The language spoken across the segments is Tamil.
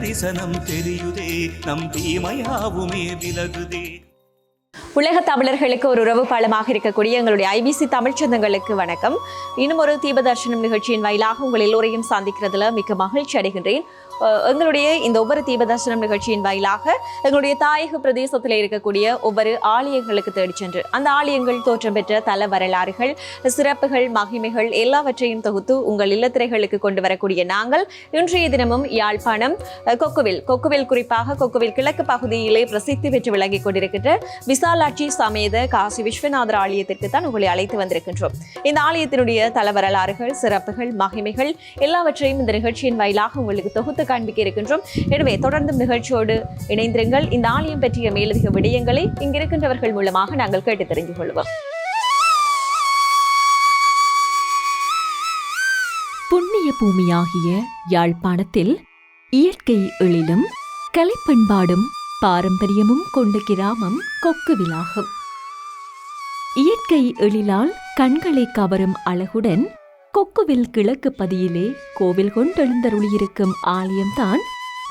தரிசனம் தெரியுதே நம் தீமையாவுமே விலகுதே. உலக தமிழர்களுக்கு ஒரு உறவு பாலமாக இருக்கக்கூடிய எங்களுடைய ஐபிசி தமிழ் சொந்தங்களுக்கு வணக்கம். இன்னும் ஒரு தீபதர்ஷனம் நிகழ்ச்சியின் வாயிலாக உங்கள் எல்லோரையும் சந்திக்கிறதுல மிக்க மகிழ்ச்சி அடைகின்றேன். எங்களுடைய இந்த ஒவ்வொரு தீபதர்ஷனம் நிகழ்ச்சியின் வாயிலாக எங்களுடைய தாயக பிரதேசத்தில் இருக்கக்கூடிய ஒவ்வொரு ஆலயங்களுக்கு தேடிச் சென்று அந்த ஆலயங்கள் தோற்றம் பெற்ற தல வரலாறுகள் சிறப்புகள் மகிமைகள் எல்லாவற்றையும் தொகுத்து உங்கள் இல்லத்திரைகளுக்கு கொண்டு வரக்கூடிய நாங்கள் இன்றைய தினமும் யாழ்ப்பாணம் கொக்குவில் கொக்குவில் குறிப்பாக கொக்குவில் கிழக்கு பகுதியிலே பிரசித்தி பெற்று விளங்கிக் கொண்டிருக்கின்ற விசாலாட்சி சமேத காசி விஸ்வநாதர் ஆலயத்திற்கு தான் உங்களை அழைத்து வந்திருக்கின்றோம். இந்த ஆலயத்தினுடைய தல வரலாறுகள் சிறப்புகள் மகிமைகள் எல்லாவற்றையும் இந்த நிகழ்ச்சியின் வாயிலாக உங்களுக்கு தொகுத்து காண்பிக்க இருக்கின்றோம் எனவே தொடர்ந்து நிகழ்ச்சியோடு இணைந்திருங்கள். இந்த ஆலயம் பற்றிய மேலதிக விடயங்களை இங்கிருக்கின்றவர்கள் மூலமாக நாங்கள் கேட்டு தெரிந்து கொள்வோம். புண்ணிய பூமியாகிய யாழ்ப்பாணத்தில் இயற்கை எழிலும் கலைப்பண்பாடும் பாரம்பரியமும் கொண்ட கிராமம் கொக்குவிலாகும் இயற்கை எழிலால் கண்களை கவரும் அழகுடன் கொக்குவில் கிழக்கு பதியிலே கோவில் கொண்டெழுந்தருளியிருக்கும் ஆலயம்தான்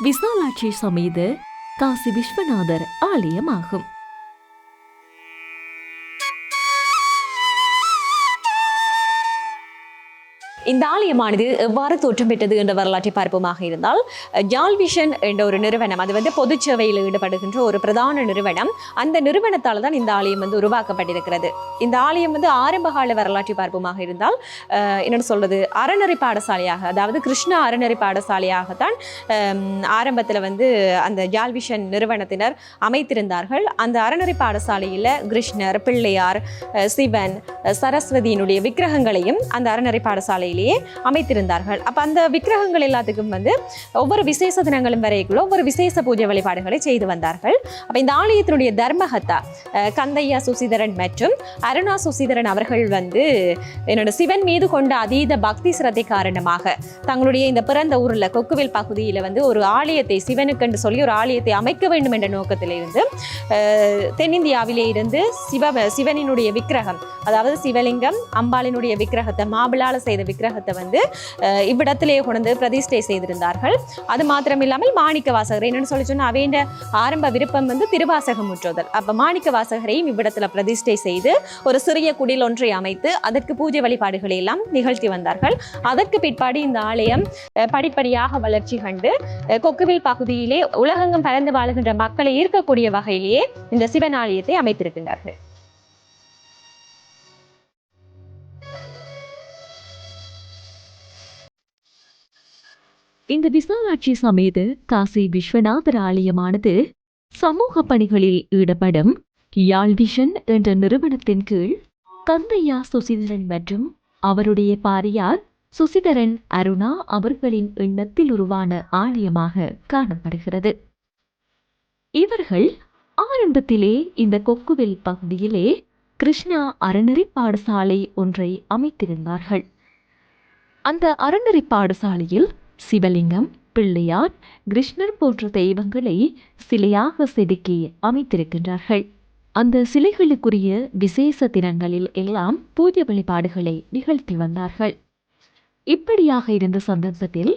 விசாலாட்சி சமேத காசி விஸ்வநாதர் ஆலயமாகும். இந்த ஆலயமானது எவ்வாறு தோற்றம் பெற்றது என்ற வரலாற்றை பார்ப்போமாக இருந்தால் ஜால்விஷன் என்ற ஒரு நிறுவனம் அது வந்து பொதுச் சேவையில் ஈடுபடுகின்ற ஒரு பிரதான நிறுவனம். அந்த நிறுவனத்தால் தான் இந்த ஆலயம் வந்து உருவாக்கப்பட்டிருக்கிறது. இந்த ஆலயம் வந்து ஆரம்பகால வரலாற்றை பார்ப்போமாக இருந்தால் என்னென்னு சொல்றது அறநெறி பாடசாலையாக அதாவது கிருஷ்ண அறநெறி பாடசாலையாகத்தான் ஆரம்பத்தில் வந்து அந்த ஜால்விஷன் நிறுவனத்தினர் அமைத்திருந்தார்கள். அந்த அறநெறி பாடசாலையில் கிருஷ்ணர் பிள்ளையார் சிவன் சரஸ்வதியினுடைய விக்கிரகங்களையும் அந்த அறநெறி பாடசாலையிலேயே அமைத்திருந்தார்கள். அப்போ அந்த விக்கிரகங்கள் எல்லாத்துக்கும் வந்து ஒவ்வொரு விசேஷ தினங்களும் வரைக்குள்ள ஒவ்வொரு விசேஷ பூஜை வழிபாடுகளை செய்து வந்தார்கள். அப்போ இந்த ஆலயத்தினுடைய தர்மகத்தா கந்தையா சுசீதரன் மற்றும் அருணா சுசீதரன் அவர்கள் வந்து என்னோட சிவன் மீது கொண்ட அதீத பக்தி சிரத்தை காரணமாக தங்களுடைய இந்த பிறந்த ஊரில் கொக்குவில் பகுதியில் வந்து ஒரு ஆலயத்தை சிவனுக்கென்று சொல்லி ஒரு ஆலயத்தை அமைக்க வேண்டும் என்ற நோக்கத்திலிருந்து தென்னிந்தியாவிலே இருந்து சிவ சிவனினுடைய விக்கிரகம் அதாவது சிவலிங்கம் அம்பாளினுடைய விக்கிரகத்தை மாபிளால செய்த விக்கிரகம் விக்கிரகத்தை வந்து இவ்விடத்திலேயே இவ்விடத்திலே கொண்டு பிரதிஷ்டை செய்திருந்தார்கள். அது மாத்திரம் இல்லாமல் மாணிக்க வாசகர் என்னன்னு சொல்லி சொன்னால் அவையின் ஆரம்ப விருப்பம் வந்து திருவாசகம் முற்றுதல் அப்போ மாணிக்க வாசகரையும் இவ்விடத்தில் பிரதிஷ்டை செய்து ஒரு சிறிய குடில் ஒன்றை அமைத்து அதற்கு பூஜை வழிபாடுகளை எல்லாம் நிகழ்த்தி வந்தார்கள். அதற்கு பிற்பாடு இந்த ஆலயம் படிப்படியாக வளர்ச்சி கண்டு கொக்குவில் பகுதியிலே உலகெங்கும் பறந்து வாழுகின்ற மக்களை ஈர்க்கக்கூடிய வகையிலேயே இந்த சிவன் ஆலயத்தை அமைத்திருக்கின்றார்கள். இந்த விசாலாட்சி சமேத காசி விஸ்வநாதர் ஆலயமானது சமூக பணிகளில் ஈடுபடும் யாழ் விஷன் என்ற நிறுவனத்தின் கீழ் கந்தையா சுசிதரன் மற்றும் அவருடைய பாரியார் சுசிதரன் அருணா அவர்களின் எண்ணத்தில் உருவான ஆலயமாக காணப்படுகிறது. இவர்கள் ஆரம்பத்திலே இந்த கொக்குவில் பகுதியிலே கிருஷ்ணா அறநெறி பாடசாலை ஒன்றை அமைத்திருந்தார்கள். அந்த அறநெறி பாடசாலையில் சிவலிங்கம் பிள்ளையார் கிருஷ்ணர் போன்ற தெய்வங்களை சிலையாக செதுக்கி அமைத்திருக்கின்றார்கள். அந்த சிலைகளுக்குரிய விசேஷ தினங்களில் எல்லாம் பூஜை வழிபாடுகளை நிகழ்த்தி வந்தார்கள். இப்படியாக இருந்த சந்தர்ப்பத்தில்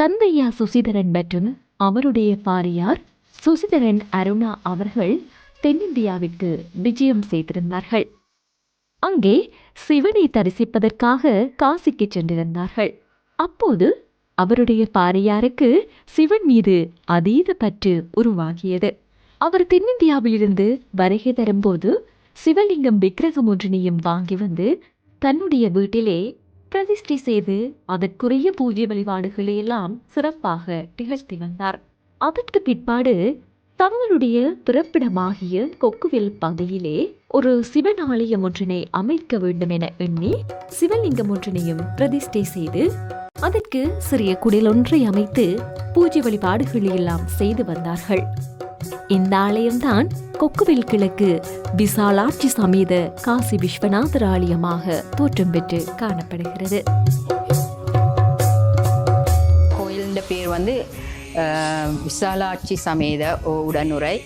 கந்தையா சுசிதரன் மற்றும் அவருடைய பாரியார் சுசிதரன் அருணா அவர்கள் தென்னிந்தியாவிற்கு விஜயம் செய்திருந்தார்கள். அங்கே சிவனை தரிசிப்பதற்காக காசிக்கு சென்றிருந்தார்கள். அப்போது அவருடைய பாரியாருக்கு சிவன் மீது அதீத பற்று உருவாகியது. அவர் தென்னிந்தியாவிலிருந்து வருகை தரும்போது சிவலிங்கம் விக்கிரகம் ஒன்றினையும் வாங்கி வந்து தன்னுடைய வீட்டிலே பிரதிஷ்டை செய்து அதற்குரிய பூஜை வழிபாடுகளை எல்லாம் சிறப்பாக நிகழ்த்தி வந்தார். அதற்கு பிற்பாடு தங்களுடைய பிறப்பிடமாகிய கொக்குவில் பகுதியிலே ஒரு சிவன் ஆலயம் ஒன்றினை அமைக்க வேண்டும் என எண்ணி சிவலிங்கம் ஒன்றினையும் பிரதிஷ்டை செய்து அதற்கு சிறிய குடில் ஒன்றை அமைத்து பூஜை வழிபாடுகள் எல்லாம் செய்து வந்தார்கள். இந்த ஆலயம்தான் கொக்குவில் கிழக்கு விசாலாட்சி சமேத காசி விஸ்வநாதர் ஆலயமாக தோற்றம் பெற்று காணப்படுகிறது. கோயிலின் பேர் வந்து விசாலாட்சி சமேத உடனுரை.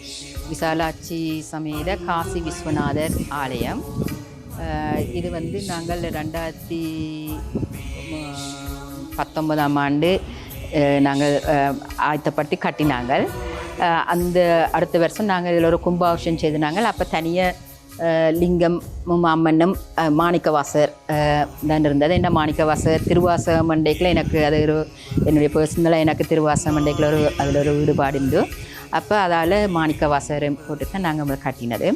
விசாலாட்சி சமேத காசி விஸ்வநாதர் ஆலயம். இது வந்து நாங்கள் ரெண்டாயிரத்தி பத்தொன்பதாம் ஆண்டு நாங்கள் ஆயத்தப்பட்டு கட்டினாங்க. அந்த அடுத்த வருஷம் நாங்கள் இதில் ஒரு கும்பாபிஷம் செய்து நாங்கள் அப்போ தனியாக லிங்கமும் லிங்கம் அம்மனும் மாணிக்கவாசர் தான் இருந்தது. என்ன மாணிக்கவாசர் திருவாச மண்டைக்குள்ள எனக்கு அது ஒரு என்னுடைய பர்சனலாக எனக்கு திருவாச மண்டைக்குள்ள ஒரு அதில் ஒரு ஈடுபாடு இருந்து. அப்போ அதால் மாணிக்கவாசர் போட்டு தான் நாங்கள் கட்டினது.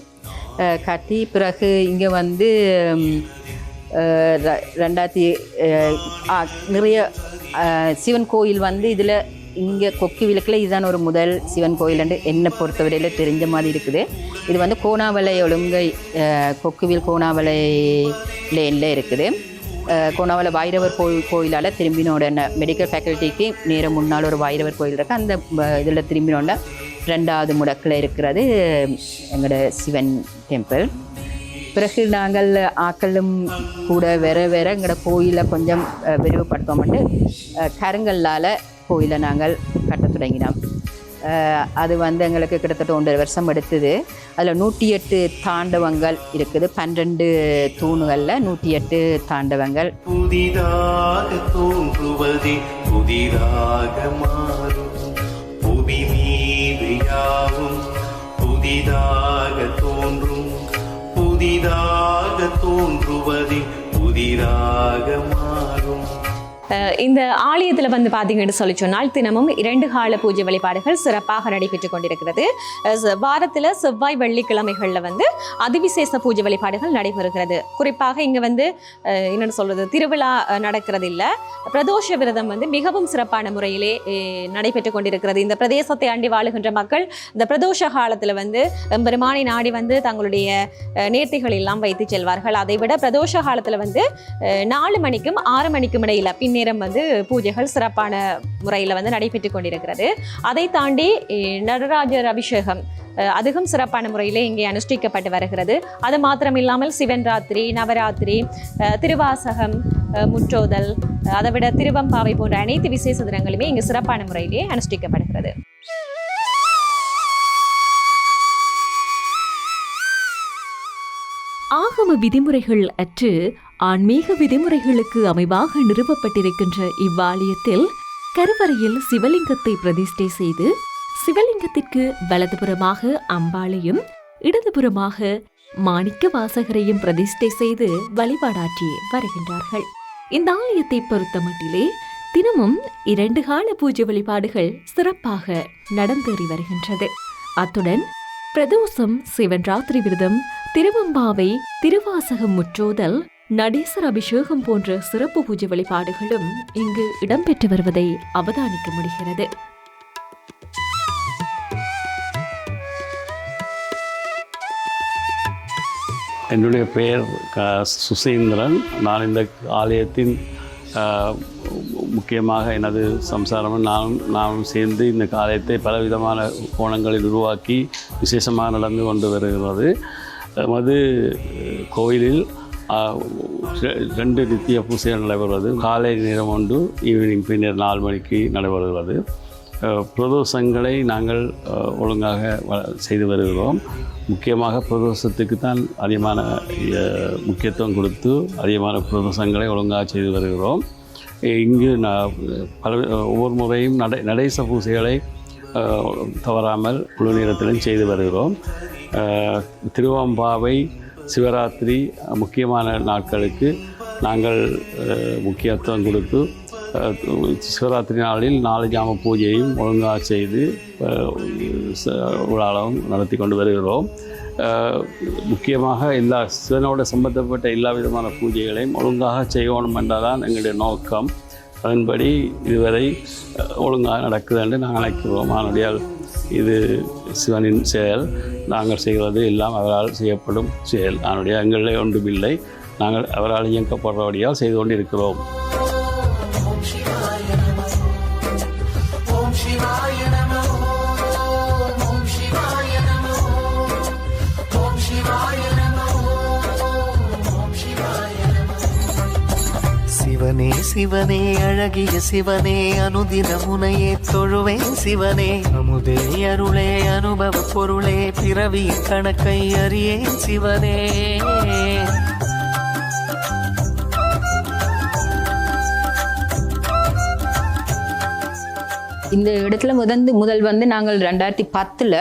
கட்டி பிறகு இங்கே வந்து ரெண்டாயிரத்தி நிறைய சிவன் கோயில் வந்து இதில் இங்கே கொக்கி விளக்கில் இதுதான் ஒரு முதல் சிவன் கோயில்ண்டு என்னை பொறுத்தவரையில் தெரிஞ்ச மாதிரி இருக்குது. இது வந்து கோணாவலை ஒழுங்கை கொக்குவில் கோணாவலை லேனில் இருக்குது. கோணாவலை வைரவர் கோயில் கோயிலால் திரும்பின மெடிக்கல் ஃபேக்கல்ட்டிக்கு நேரம் முன்னால் ஒரு வைரவர் கோயில் இருக்குது அந்த இதில் திரும்பினோட ரெண்டாவது முடக்கில் இருக்கிறது எங்களோட சிவன் டெம்பிள் பிறகு நாங்கள் ஆக்களும் கூட வேற வேற எங்களோட கோயிலை கொஞ்சம் அஹ், விரிவுபடுத்தோம்ட்டு கருங்கல்லால் கோயிலை நாங்கள் கட்ட தொடங்கினோம். அது வந்து எங்களுக்கு கிட்டத்தட்ட ஒன்றரை வருஷம் எடுத்தது. அதில் நூற்றி எட்டு தாண்டவங்கள் இருக்குது. பன்னிரெண்டு தூணுகளில் நூற்றி எட்டு தாண்டவங்கள். புதிதாக தோன்றுவதே புதிதாக மாறும். புவி மீது யாவும் புதிதாக புதிதாக தோன்றுவதே புதிதாக மாறும். இந்த ஆலயத்தில் வந்து பார்த்தீங்கன்னு சொல்லி சொன்னால் தினமும் இரண்டு கால பூஜை வழிபாடுகள் சிறப்பாக நடைபெற்று கொண்டிருக்கிறது. வாரத்தில் செவ்வாய் வெள்ளிக்கிழமைகளில் வந்து அதிவிசேஷ பூஜை வழிபாடுகள் நடைபெறுகிறது. குறிப்பாக இங்கே வந்து என்னென்னு சொல்கிறது திருவிழா நடக்கிறது இல்லை பிரதோஷ விரதம் வந்து மிகவும் சிறப்பான முறையிலே நடைபெற்று கொண்டிருக்கிறது. இந்த பிரதேசத்தை அண்டி வாழுகின்ற மக்கள் இந்த பிரதோஷ காலத்தில் வந்து பெருமானை நாடி வந்து தங்களுடைய நேர்த்திகள் எல்லாம் வைத்து செல்வார்கள். அதை விட பிரதோஷ காலத்தில் வந்து நாலு மணிக்கும் ஆறு மணிக்கும் இடையில நேரம் வந்து பூஜைகள் சிறப்பான முறையில் வந்து நடைபெற்று கொண்டிருக்கிறது. அதை தாண்டி நடராஜர் அபிஷேகம் அதுவும் சிறப்பான முறையில் இங்கே அனுஷ்டிக்கப்பட்டு வருகிறது. அது மாத்திரம் இல்லாமல் சிவன் ராத்திரி நவராத்திரி திருவாசகம் முற்றோதல் அதை விட திருவம்பாவை போன்ற அனைத்து விசேஷ தினங்களுமே இங்கு சிறப்பான முறையிலே அனுஷ்டிக்கப்படுகிறது. ஆகம விதிமுறைகள் அற்று ஆன்மீக விதிமுறைகளுக்கு அமைவாக நிறுவப்பட்டிருக்கின்ற இவ்வாலயத்தில் கருவறையில் சிவலிங்கத்தை பிரதிஷ்டை செய்து சிவலிங்கத்திற்கு வலதுபுறமாக அம்பாளையும் இடதுபுறமாக மாணிக்க வாசகரையும் பிரதிஷ்டை செய்து வழிபாடாற்றி வருகின்றார்கள். இந்த ஆலயத்தை பொறுத்தமட்டிலே தினமும் இரண்டு கால பூஜை வழிபாடுகள் சிறப்பாக நடந்தேறி வருகின்றது. அத்துடன் பிரதோஷம் சிவன் ராத்திரி விரதம் திருவம்பாவை திருவாசகம் முற்றோதல் நடேசர் அபிஷேகம் போன்ற சிறப்பு பூஜை வழிபாடுகளும் இங்கு இடம்பெற்று வருவதை அவதானிக்க முடிகிறது. என்னுடைய பெயர் க சுசீந்திரன். நான் இந்த ஆலயத்தின் முக்கியமாக எனது சம்சாரமும் நானும் நானும் சேர்ந்து இந்த ஆலயத்தை பலவிதமான கோணங்களில் உருவாக்கி விசேஷமாக நடந்து கொண்டு வருகிறது. எமது கோயிலில் ரெண்டு நித்திய பூசைகள் நடைபெறுவது. காலை நேரம் ஒன்று ஈவினிங் பின்னர் நாலு மணிக்கு நடைபெறுகிறது. பிரதோஷங்களை நாங்கள் ஒழுங்காக வ- செய்து வருகிறோம். முக்கியமாக பிரதோஷத்துக்கு தான் அதிகமான முக்கியத்துவம் கொடுத்து அதிகமான பிரதோஷங்களை ஒழுங்காக செய்து வருகிறோம். இங்கு பல ஒவ்வொரு முறையும் நடை நடேச பூசைகளை தவறாமல் முழு நேரத்திலும் செய்து வருகிறோம். திருவாம்பாவை சிவராத்திரி முக்கியமான நாட்களுக்கு நாங்கள் முக்கியத்துவம் கொடுத்து சிவராத்திரி நாளில் நாலு ஜாம பூஜையும் ஒழுங்காக செய்து உலாளம் நடத்தி கொண்டு வருகிறோம். முக்கியமாக எல்லா சிவனோடு சம்பந்தப்பட்ட எல்லா விதமான பூஜைகளையும் ஒழுங்காக செய்யணும் என்றதான் எங்களுடைய நோக்கம். அதன்படி இதுவரை ஒழுங்காக நடக்குது என்று நாங்கள் நினைக்கிறோம். ஆனால் இது சிவனின் செயல். நாங்கள் செய்வது எல்லாம் அவரால் செய்யப்படும் செயல். அதனுடைய எங்களிலே ஒன்றுமில்லை. நாங்கள் அவரால் இயக்கப்படுறபடியால் செய்து கொண்டு இருக்கிறோம் சிவனே சிவனே அழகிய சிவனே அனுதின முனையே தொழுவேன் சிவனே. அமுதே அருளே அனுபவ பொருளே பிறவி கணக்கை அறியேன் சிவனே. இந்த இடத்துல முதந்து முதல் வந்து நாங்கள் ரெண்டாயிரத்தி பத்தில்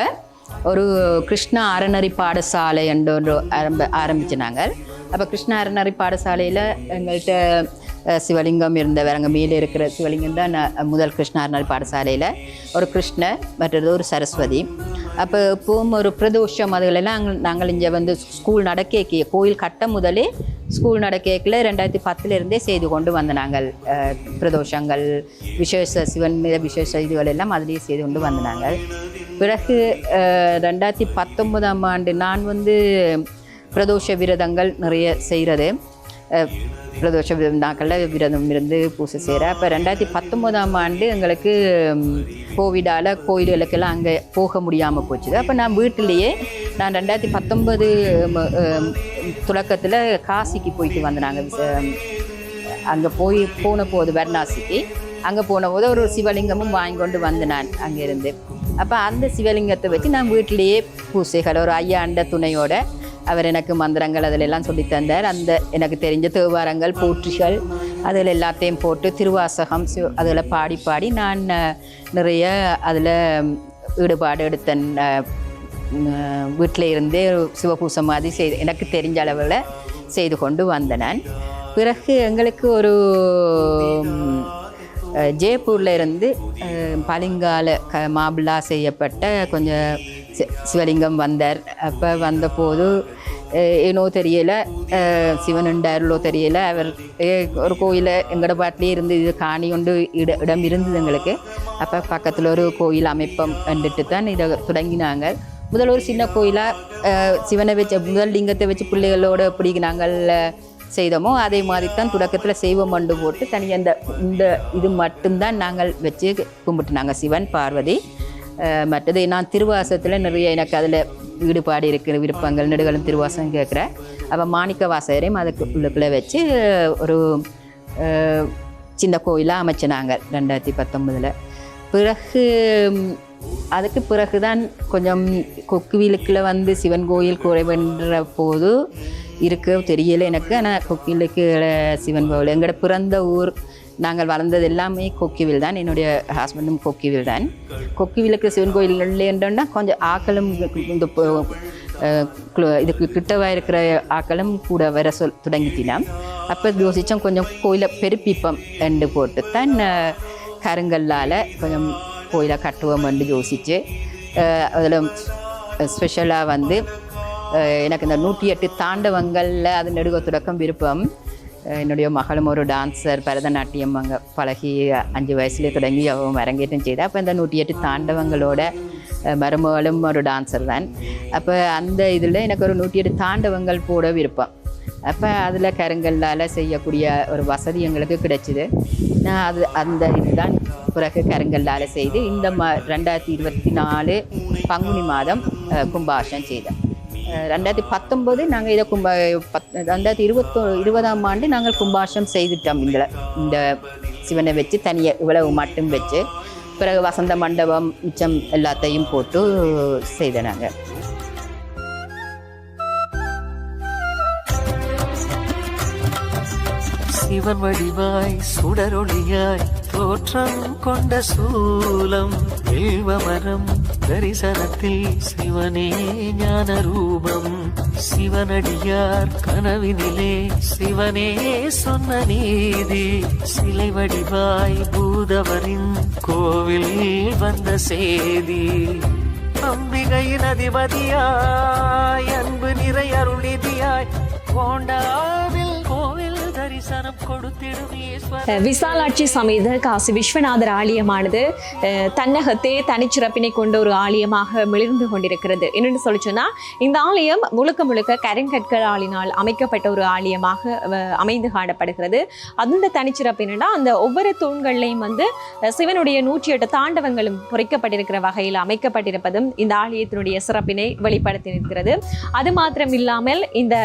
ஒரு கிருஷ்ணா அறநறி பாடசாலை என்ற ஒன்று ஆரம்ப ஆரம்பிச்சு நாங்கள். அப்போ கிருஷ்ணா அறநறி பாடசாலையில் எங்கள்கிட்ட சிவலிங்கம் இருந்தவர் அங்கே மேலே இருக்கிற சிவலிங்கம் தான் நான் முதல் கிருஷ்ணா பாடசாலையில். ஒரு கிருஷ்ணர் மற்றது ஒரு சரஸ்வதி. அப்போ இப்போவும் ஒரு பிரதோஷம் அதுகளெல்லாம் நாங்கள் நாங்கள் இங்கே வந்து ஸ்கூல் நடக்க கோயில் கட்ட முதலே ஸ்கூல் நடக்கேக்கில் ரெண்டாயிரத்தி பத்துலேருந்தே செய்து கொண்டு வந்த நாங்கள் பிரதோஷங்கள் விசேஷ சிவன் மீத விசேஷ இதுகள் எல்லாம் அதிலேயே செய்து கொண்டு வந்த நாங்கள். பிறகு ரெண்டாயிரத்தி பத்தொன்பதாம் ஆண்டு நான் வந்து பிரதோஷ விரதங்கள் நிறைய செய்கிறது பிரதோஷ விருந்தாக்களில் விரதம் இருந்து பூசை செய்கிற அப்போ ரெண்டாயிரத்தி பத்தொம்போதாம் ஆண்டு எங்களுக்கு கோவிடால் கோயில்களுக்கெல்லாம் அங்கே போக முடியாமல் போச்சுது. அப்போ நான் வீட்டிலேயே நான் ரெண்டாயிரத்தி பத்தொன்பது தொடக்கத்தில் காசிக்கு போயிட்டு வந்தேன் நாங்கள் அங்கே போய் போன போது வாரணாசிக்கு. அங்கே போன போது ஒரு சிவலிங்கமும் வாங்கி கொண்டு வந்தேன் நான் அங்கேருந்து. அப்போ அந்த சிவலிங்கத்தை வச்சு நான் வீட்டிலேயே பூசைகள் ஒரு ஐயா அண்ட துணையோட அவர் எனக்கு மந்திரங்கள் அதில் எல்லாம் சொல்லி தந்தார் அந்த எனக்கு தெரிஞ்ச தேவாரங்கள் போற்றிகள் அதில் எல்லாத்தையும் போட்டு திருவாசகம் அதில் பாடி பாடி நான் நிறைய அதில் ஈடுபாடு எடுத்தேன். வீட்டில் இருந்தே சிவபூசம் மாதிரி செய்து எனக்கு தெரிஞ்ச அளவில் செய்து கொண்டு வந்தேன் பிறகு எங்களுக்கு ஒரு ஜெய்ப்பூரில் இருந்து பழிங்கால பளிங்கால க மாபிளா செய்யப்பட்ட கொஞ்சம் சி- சிவலிங்கம் வந்தார். அப்போ வந்தபோது ஏனோ தெரியல சிவன் உண்டாருளோ தெரியல அவர் ஒரு கோயிலை எங்களோட பாட்டிலே இருந்து இது காணி கொண்டு இட இடம் இருந்தது எங்களுக்கு அப்போ பக்கத்தில் ஒரு கோயில் அமைப்பம் கண்டுட்டு தான் இதை தொடங்கினாங்க முதல் ஒரு சின்ன கோயிலாக சிவனை வச்சு முதல் லிங்கத்தை வச்சு பிள்ளைகளோட எப்படி நாங்கள் செய்தோமோ அதே மாதிரி தான் தொடக்கத்தில் செய்வம் மண்டு போட்டு தனியாக இந்த இந்த இது மட்டும்தான் நாங்கள் வச்சு கும்பிட்டு நாங்கள் சிவன் பார்வதி மற்றது நான் திருவாசத்தில் நிறைய எனக்கு அதில் ஈடுபாடு இருக்கிற விருப்பங்கள் நெடுகளும் திருவாசம் கேட்குறேன் அப்போ மாணிக்க வாசகரையும் அதுக்கு வச்சு ஒரு சின்ன கோயிலாக அமைச்சினாங்க ரெண்டாயிரத்தி பத்தொம்பதில் பிறகு அதுக்கு பிறகு தான் கொஞ்சம் கொக்குவிலுக்கில் வந்து சிவன் கோயில் குறைவென்ற போது இருக்க தெரியலை எனக்கு. ஆனால் கொக்குவிலுக்கு சிவன் கோவில். எங்களோட பிறந்த ஊர் நாங்கள் வளர்ந்தது எல்லாமே கொக்கிவில் தான். என்னுடைய ஹஸ்பண்டும் கொக்கிவில் தான். கொக்கிவிலுக்கு சிவன் கோயில் இல்லைன்றா கொஞ்சம் ஆக்களும் இந்த இதுக்கு கிட்டவா இருக்கிற ஆக்களும் கூட வர சொல் தொடங்கிட்டினான் அப்போ யோசித்தோம் கொஞ்சம் கோயிலை பெருப்பிப்பம் என்று போட்டு தான் கருங்கல்லால் கொஞ்சம் கோயிலை கட்டுவோம் என்று யோசித்து அதில் ஸ்பெஷலாக வந்து எனக்கு இந்த நூற்றி எட்டு தாண்டவங்களில் அது நெடுக தொடக்கம் விருப்பம். என்னுடைய மகளும் ஒரு டான்ஸர் பரதநாட்டியம் அங்கே பழகி அஞ்சு வயசுலேயே தொடங்கி அவன் அரங்கேற்றம் செய்தேன் அப்போ இந்த நூற்றி எட்டு தாண்டவங்களோட மருமகளும் ஒரு டான்ஸர் தான். அப்போ அந்த இதில் எனக்கு ஒரு நூற்றி எட்டு தாண்டவங்கள் போட விருப்பம். அப்போ அதில் கருங்கல்லால் செய்யக்கூடிய ஒரு வசதி எங்களுக்கு கிடைச்சிது. நான் அது அந்த இதுதான் பிறகு கருங்கல்லால் செய்து இந்த ம ரெண்டாயிரத்தி இருபத்தி நாலு பங்குனி மாதம் கும்பாஷம் செய்தேன். ரெண்டாயிரத்தி பத்தொம்போது நாங்கள் இதை கும்ப பத் ரெண்டாயிரத்தி இருபத்தோ இருபதாம் ஆண்டு நாங்கள் கும்பாஷம் செய்துட்டோம் இந்த இந்த சிவனை வச்சு தனியாக இவ்வளவு மட்டும் வச்சு பிறகு வசந்த மண்டபம் மிச்சம் எல்லாத்தையும் போட்டு செய்த நாங்கள் சிவன் வடிவாய் சுடரொளியாய் தோற்றம் கொண்ட சூலம் வில்வமரம் தரிசனத்தில் சிவனே ஞான ரூபம் சிவனடியார் கனவினிலே சிவனே சொன்ன நீதி. சிலை வடிவாய் பூதவரின் கோவில் வந்த செய்தி அம்பிகையின் அதிபதியாய் அன்பு நிறை அருளிதியாய் கோண்டாவில் கோவில் தரிசனம் விசாலாட்சி சமேத காசி விஸ்வநாதர் ஆலயமானது தன்னகத்தே தனிச்சிறப்பினை கொண்ட ஒரு ஆலயமாக மிளிர்ந்து கொண்டிருக்கிறது. என்னென்னு சொல்லி சொன்னால் இந்த ஆலயம் முழுக்க முழுக்க கருங்கற்களாலினால் அமைக்கப்பட்ட ஒரு ஆலயமாக அமைந்து காணப்படுகிறது. அந்த தனிச்சிறப்பு என்னென்னா அந்த ஒவ்வொரு தூண்கள்லையும் வந்து சிவனுடைய நூற்றி எட்டு தாண்டவங்களும் பொறிக்கப்பட்டிருக்கிற வகையில் அமைக்கப்பட்டிருப்பதும் இந்த ஆலயத்தினுடைய சிறப்பினை வெளிப்படுத்தி நிற்கிறது. அது மாத்திரம் இல்லாமல் இந்த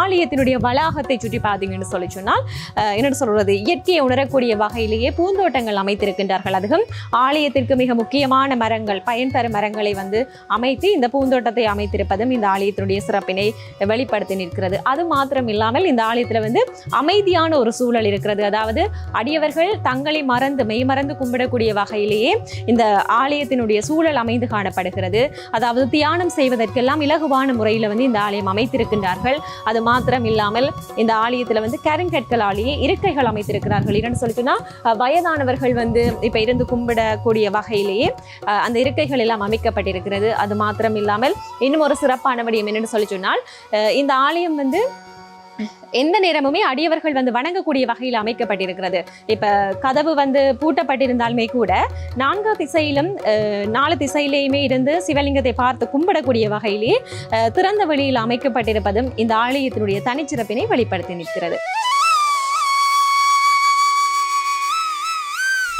ஆலயத்தினுடைய வளாகத்தை சுற்றி பார்த்தீங்கன்னு சொல்லி சொன்னால் என்ன என்னென்னு சொல்றது இயற்கையை உணரக்கூடிய வகையிலேயே பூந்தோட்டங்கள் அமைத்திருக்கின்றார்கள். அதுவும் ஆலயத்திற்கு மிக முக்கியமான மரங்கள் பயன் தரும் மரங்களை வந்து அமைத்து இந்த பூந்தோட்டத்தை அமைத்திருப்பதும் இந்த ஆலயத்தினுடைய சிறப்பினை வெளிப்படுத்தி நிற்கிறது. அது மாத்திரம் இல்லாமல் இந்த ஆலயத்தில் வந்து அமைதியான ஒரு சூழல் இருக்கிறது. அதாவது அடியவர்கள் தங்களை மறந்து மெய் மறந்து கும்பிடக்கூடிய வகையிலேயே இந்த ஆலயத்தினுடைய சூழல் அமைந்து காணப்படுகிறது. அதாவது தியானம் செய்வதற்கெல்லாம் இலகுவான முறையில் வந்து இந்த ஆலயம் அமைத்திருக்கின்றார்கள். அது மாத்திரம் இல்லாமல் இந்த ஆலயத்தில் வந்து கருங்கற்களாலேயே இருக்கைகள் அமைத்திருக்கிறார்கள். என்னன்னு சொல்லி வயதானவர்கள் வந்து இப்போ இருந்து கும்பிடக்கூடிய வகையிலேயே அந்த இருக்கைகள் எல்லாம் அமைக்கப்பட்டிருக்கிறது. அது மாத்திரம் இல்லாமல் இன்னும் ஒரு சிறப்பான விடயம் என்னன்னு சொல்லி சொன்னால் இந்த ஆலயம் வந்து எந்த நேரமுமே அடியவர்கள் வந்து வணங்கக்கூடிய வகையில் அமைக்கப்பட்டிருக்கிறது. இப்ப கதவு வந்து பூட்டப்பட்டிருந்தாலுமே கூட நான்கு திசையிலும் அஹ், நாலு திசையிலேயுமே இருந்து சிவலிங்கத்தை பார்த்து கும்பிடக்கூடிய வகையிலே திறந்த வழியில் அமைக்கப்பட்டிருப்பதும் இந்த ஆலயத்தினுடைய தனிச்சிறப்பினை வெளிப்படுத்தி நிற்கிறது.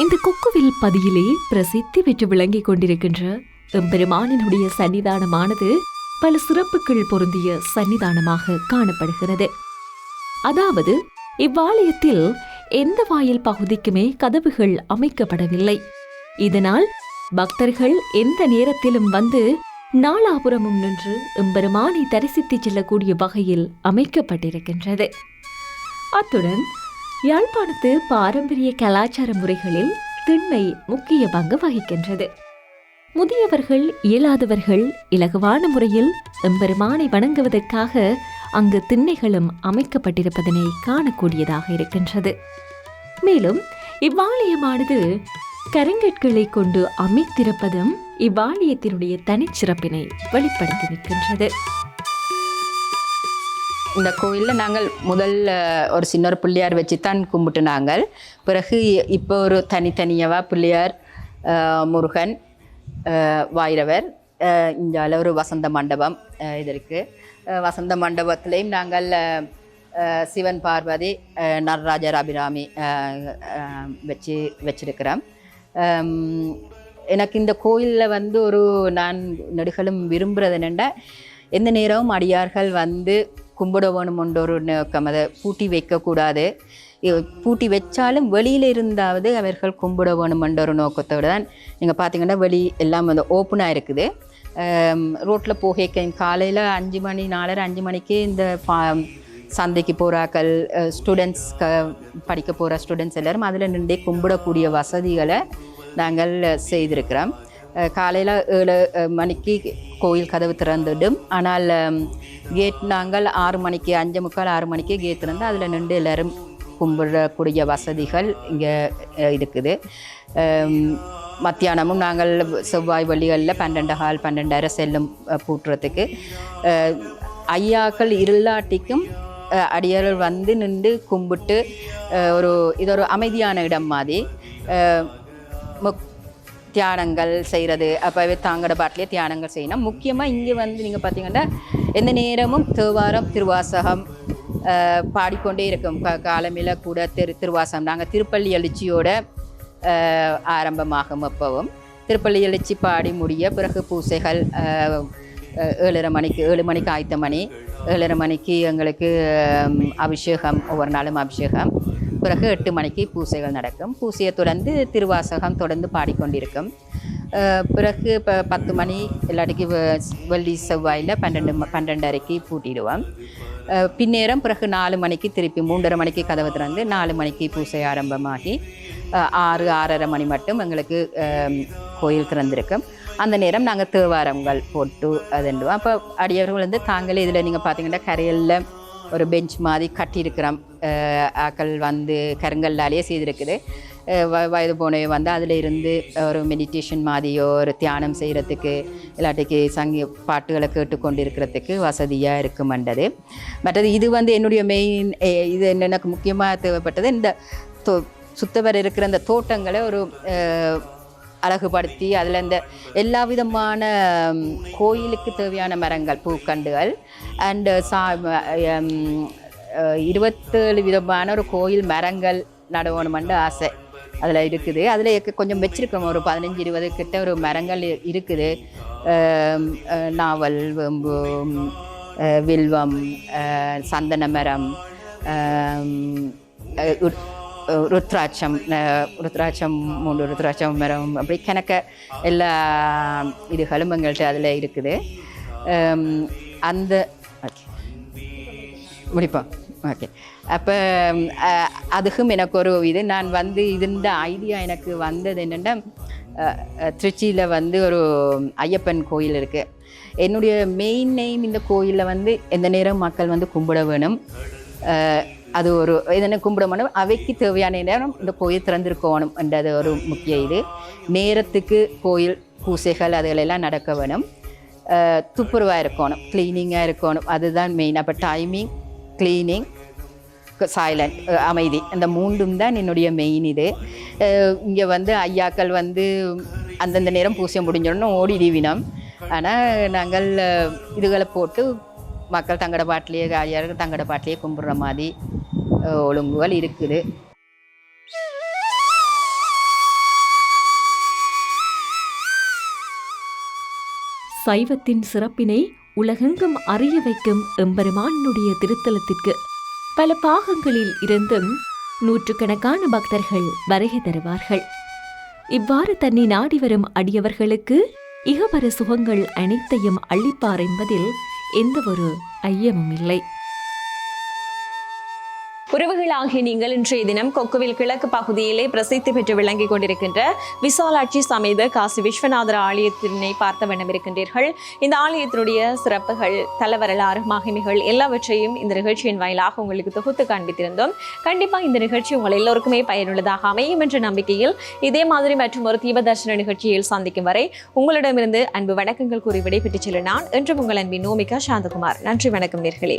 இந்த கொக்குவில் பதியிலே பிரசித்தி பெற்று விளங்கிக் கொண்டிருக்கின்ற எம்பெருமானினுடைய சன்னிதானமானது பல சிறப்புகள் பொருந்திய சன்னிதானமாக காணப்படுகிறது. அதாவது இவ்வாலயத்தில் எந்த வாயில் பகுதிக்குமே கதவுகள் அமைக்கப்படவில்லை. இதனால் பக்தர்கள் எந்த நேரத்திலும் வந்து நாலாபுரமும் நின்று எம்பெருமானை தரிசித்துச் செல்லக்கூடிய வகையில் அமைக்கப்பட்டிருக்கின்றது. அத்துடன் யாழ்ப்பாணத்து பாரம்பரிய கலாச்சார முறைகளில் திண்மை முக்கிய பங்கு வகிக்கின்றது. முதியவர்கள் இயலாதவர்கள் இலகுவான முறையில் எம்பெருமானை வணங்குவதற்காக அங்கு திண்ணைகளும் அமைக்கப்பட்டிருப்பதனை காணக்கூடியதாக இருக்கின்றது. மேலும் இவ்வாலயமானது கருங்கற்களை கொண்டு அமைத்திருப்பதும் இவ்வாலயத்தினுடைய தனிச்சிறப்பினை வெளிப்படுத்தி நிற்கின்றது. இந்த கோயிலில் நாங்கள் முதல்ல ஒரு சின்ன ஒரு பிள்ளையார் வச்சு தான் கும்பிட்டு நாங்கள். பிறகு இப்போ ஒரு தனித்தனியவா பிள்ளையார் முருகன் வாயிரவர் இங்கால ஒரு வசந்த மண்டபம் இது இருக்குது வசந்த மண்டபத்துலேயும் நாங்கள் சிவன் பார்வதி நடராஜர் அபிராமி வச்சு வச்சிருக்கிறோம். எனக்கு இந்த கோயிலில் வந்து ஒரு நான் நெடுகளும் விரும்புகிறது என்னென்னா எந்த நேரமும் அடியார்கள் வந்து கும்பிட வேணுமென்ற நோக்கம். அதை பூட்டி வைக்கக்கூடாது. பூட்டி வச்சாலும் வெளியில் இருந்தாவது அவர்கள் கும்பிட வேணுமென்ற ஒரு நோக்கத்தோடு தான். நீங்கள் பார்த்தீங்கன்னா வெளி எல்லாம் வந்து ஓப்பனாக இருக்குது. ரோட்டில் போகைக்க காலையில் அஞ்சு மணி நாலரை அஞ்சு மணிக்கு இந்த பா சந்தைக்கு போகிறாக்கள் ஸ்டூடெண்ட்ஸ் க படிக்க போகிற ஸ்டூடெண்ட்ஸ் எல்லோரும் அதில் நின்றே கும்பிடக்கூடிய வசதிகளை நாங்கள் செய்திருக்கிறோம். காலையில் ஏழு மணிக்கு கோயில் கதவு திறந்துடும் ஆனால் கேட் நாங்கள் ஆறு மணிக்கு அஞ்சு முக்கால் ஆறு மணிக்கு கேட் திறந்து அதில் நின்று எல்லாரும் கும்பிடக்கூடிய வசதிகள் இங்கே இருக்குது மத்தியானமும் நாங்கள் செவ்வாய் வழிகளில் பன்னெண்டு ஹால் பன்னெண்டரை செல்லும் பூட்டுறதுக்கு ஐயாக்கள் இருளாட்டிக்கும் அடியார்கள் வந்து நின்று கும்பிட்டு ஒரு இது ஒரு அமைதியான இடம் மாதிரி தியானங்கள் செய்கிறது அப்போவே தாங்கட பாட்டிலே தியானங்கள் செய்யணும். முக்கியமாக இங்கே வந்து நீங்கள் பார்த்தீங்கன்னா எந்த நேரமும் தேவாரம் திருவாசகம் பாடிக்கொண்டே இருக்கும். க காலமில கூட திரு திருவாசகம். நாங்கள் திருப்பள்ளி எழுச்சியோட ஆரம்பமாகும் அப்பவும். திருப்பள்ளி எழுச்சி பாடி முடிய பிறகு பூசைகள் ஏழரை மணிக்கு ஏழு மணிக்கு ஆயத்த மணி ஏழரை மணிக்கு எங்களுக்கு அபிஷேகம் ஒவ்வொரு நாளும் அபிஷேகம். பிறகு எட்டு மணிக்கு பூசைகள் நடக்கும். பூசையை தொடர்ந்து திருவாசகம் தொடர்ந்து பாடிக்கொண்டிருக்கும். பிறகு இப்போ பத்து மணி இல்லாட்டிக்கு வெள்ளி செவ்வாயில் பன்னெண்டு பன்னெண்டரைக்கு பூட்டிடுவோம். பின்னேரம் பிறகு நாலு மணிக்கு திருப்பி மூன்றரை மணிக்கு கதவு திறந்து நாலு மணிக்கு பூசை ஆரம்பமாகி ஆறு ஆறரை மணி மட்டும் எங்களுக்கு கோயில் திறந்திருக்கும். அந்த நேரம் நாங்கள் தேவாரங்கள் போட்டு அதுண்டுவோம் அப்போ அடியவர்கள் வந்து தாங்களே இதில் நீங்கள் பார்த்தீங்கன்னா கரையில் ஒரு பெஞ்ச் மாதிரி கட்டியிருக்கிறோம். ஆக்கள் வந்து கருங்கல்லாலேயே செய்திருக்குது. வ- வயது போனவை வந்து அதில் இருந்து ஒரு மெடிடேஷன் மாதிரியோ ஒரு தியானம் செய்கிறதுக்கு இல்லாட்டிக்கு சங்கி பாட்டுகளை கேட்டுக்கொண்டு இருக்கிறதுக்கு வசதியாக இருக்குமன்றது மற்றது இது வந்து என்னுடைய மெயின் இது என்ன- எனக்கு முக்கியமாக தேவைப்பட்டது இந்த தோ சுத்தவர் இருக்கிற அந்த தோட்டங்களை ஒரு அழகுபடுத்தி அதில் இந்த எல்லா விதமான கோயிலுக்கு தேவையான மரங்கள் பூக்கண்டுகள் அண்டு சா இருபத்தேழு விதமான ஒரு கோயில் மரங்கள் நடவணுமென்று ஆசை அதில் இருக்குது. அதில் கொஞ்சம் வச்சிருக்கோம். ஒரு பதினஞ்சு இருபது கிட்ட ஒரு மரங்கள் இருக்குது. நாவல் வேம்பு வில்வம் சந்தன மரம் உட்- ருத்ராட்சம் ருத்ராட்சம் மூன்று ருத்ராட்சம் மரம் அப்படி கணக்க எல்லா இதுகளும் எங்கள்கிட்ட அதில் இருக்குது அந்த ஓகே முடிப்போம் ஓகே அப்போ அதுக்கும் எனக்கு ஒரு இது நான் வந்து இந்த ஐடியா எனக்கு வந்தது என்னென்னா திருச்சியில் வந்து ஒரு ஐயப்பன் கோயில் இருக்குது என்னுடைய மெயின் நெய்ம் இந்த கோயிலில் வந்து எந்த நேரம் மக்கள் வந்து கும்பிட வேணும் அது ஒரு இதனை கும்பிட அவைக்கு தேவையான நேரம் இந்த கோயில் திறந்திருக்கணும் என்றது ஒரு முக்கிய இது. நேரத்துக்கு கோயில் பூசைகள் அதுகளெல்லாம் நடக்க வேணும். துப்புரவாக இருக்கணும் க்ளீனிங்காக இருக்கணும். அதுதான் மெயின் அப்போ டைமிங் க்ளீனிங் சைலண்ட் அமைதி. இந்த மூன்றும் தான் என்னுடைய மெயின் இது. இங்கே வந்து ஐயாக்கள் வந்து அந்தந்த நேரம் பூசை முடிஞ்சோடனே ஓடிடுவினோம் ஆனால் நாங்கள் இதுகளை போட்டு மக்கள் தங்கட பாட்டிலேயே ஐயார்கள் தங்கட பாட்டிலேயே கும்பிட்ற மாதிரி ஒழுங்குகள் இருக்குது. சைவத்தின் சிறப்பினை உலகெங்கும் அறிய வைக்கும் எம்பெருமானுடைய திருத்தலத்திற்கு பல பாகங்களில் இருந்தும் நூற்றுக்கணக்கான பக்தர்கள் வருகை தருவார்கள். இவ்வாறு தன்னை நாடி வரும் அடியவர்களுக்கு இகபர சுகங்கள் அனைத்தையும் அளிப்பார் என்பதில் எந்த ஒரு ஐயமும் இல்லை. உறவுகளாகிய நீங்கள் இன்றைய தினம் கொக்குவில் கிழக்கு பகுதியிலே பிரசித்தி பெற்று விளங்கிக் கொண்டிருக்கின்ற விசாலாட்சி சமேத காசி விஸ்வநாதர் ஆலயத்தினை பார்த்த வண்ணம் இருக்கின்றீர்கள். இந்த ஆலயத்தினுடைய சிறப்புகள் தலவரலாறு மகிமைகள் எல்லாவற்றையும் இந்த நிகழ்ச்சியின் வாயிலாக உங்களுக்கு தொகுத்து காண்பித்திருந்தோம். கண்டிப்பாக இந்த நிகழ்ச்சி உங்கள் எல்லோருக்குமே பயனுள்ளதாக அமையும் என்ற நம்பிக்கையில் இதே மாதிரி மற்றும் ஒரு தீபதர்ஷன நிகழ்ச்சியில் சந்திக்கும் வரை உங்களிடமிருந்து அன்பு வணக்கங்கள் கூறி விடைபெற்றுச் செல்ல நான் என்று உங்கள் அன்பின் நோமிகா சாந்தகுமார். நன்றி வணக்கம் நேர்களே.